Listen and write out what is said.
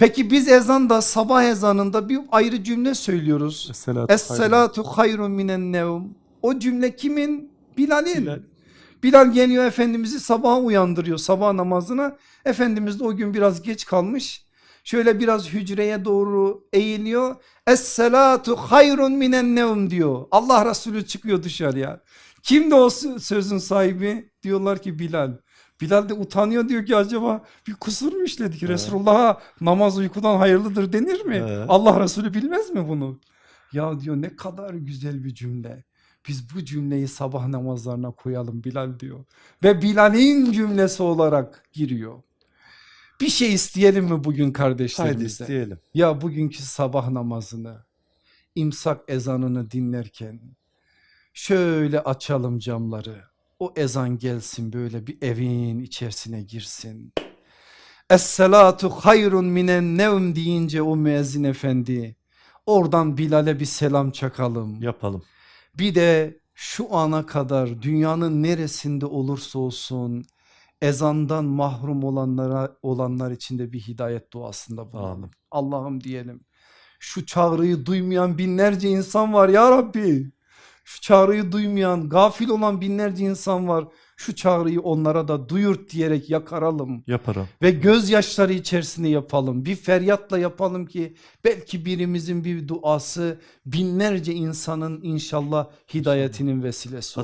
Peki biz ezanda sabah ezanında bir ayrı cümle söylüyoruz. Es-salatu hayrun minen nevm. O cümle kimin? Bilal'in. Bilal. Bilal geliyor Efendimiz'i sabah uyandırıyor sabah namazına. Efendimiz de o gün biraz geç kalmış. Şöyle biraz hücreye doğru eğiliyor. Es-salatu hayrun minen nevm diyor. Allah Resulü çıkıyor dışarıya. Kimdi o sö- sözün sahibi? Diyorlar ki Bilal. Bilal de utanıyor diyor ki acaba bir kusur mu işledik? Resulullah'a namaz uykudan hayırlıdır denir mi? Evet. Allah Resulü bilmez mi bunu? Ya diyor ne kadar güzel bir cümle. Biz bu cümleyi sabah namazlarına koyalım Bilal diyor. Ve Bilal'in cümlesi olarak giriyor. Bir şey isteyelim mi bugün Haydi kardeşlerimizden? isteyelim. Ya bugünkü sabah namazını, imsak ezanını dinlerken şöyle açalım camları. O ezan gelsin böyle bir evin içerisine girsin. Es-salatu hayrun minen nevm deyince o müezzin efendi oradan Bilal'e bir selam çakalım. Yapalım. Bir de şu ana kadar dünyanın neresinde olursa olsun ezandan mahrum olanlara olanlar için de bir hidayet duasında bulunalım. Allah'ım diyelim. Şu çağrıyı duymayan binlerce insan var ya Rabbi. Şu çağrıyı duymayan, gafil olan binlerce insan var. Şu çağrıyı onlara da duyurt diyerek yakaralım Yaparım. ve gözyaşları içerisinde yapalım. Bir feryatla yapalım ki belki birimizin bir duası binlerce insanın inşallah hidayetinin vesilesi olur.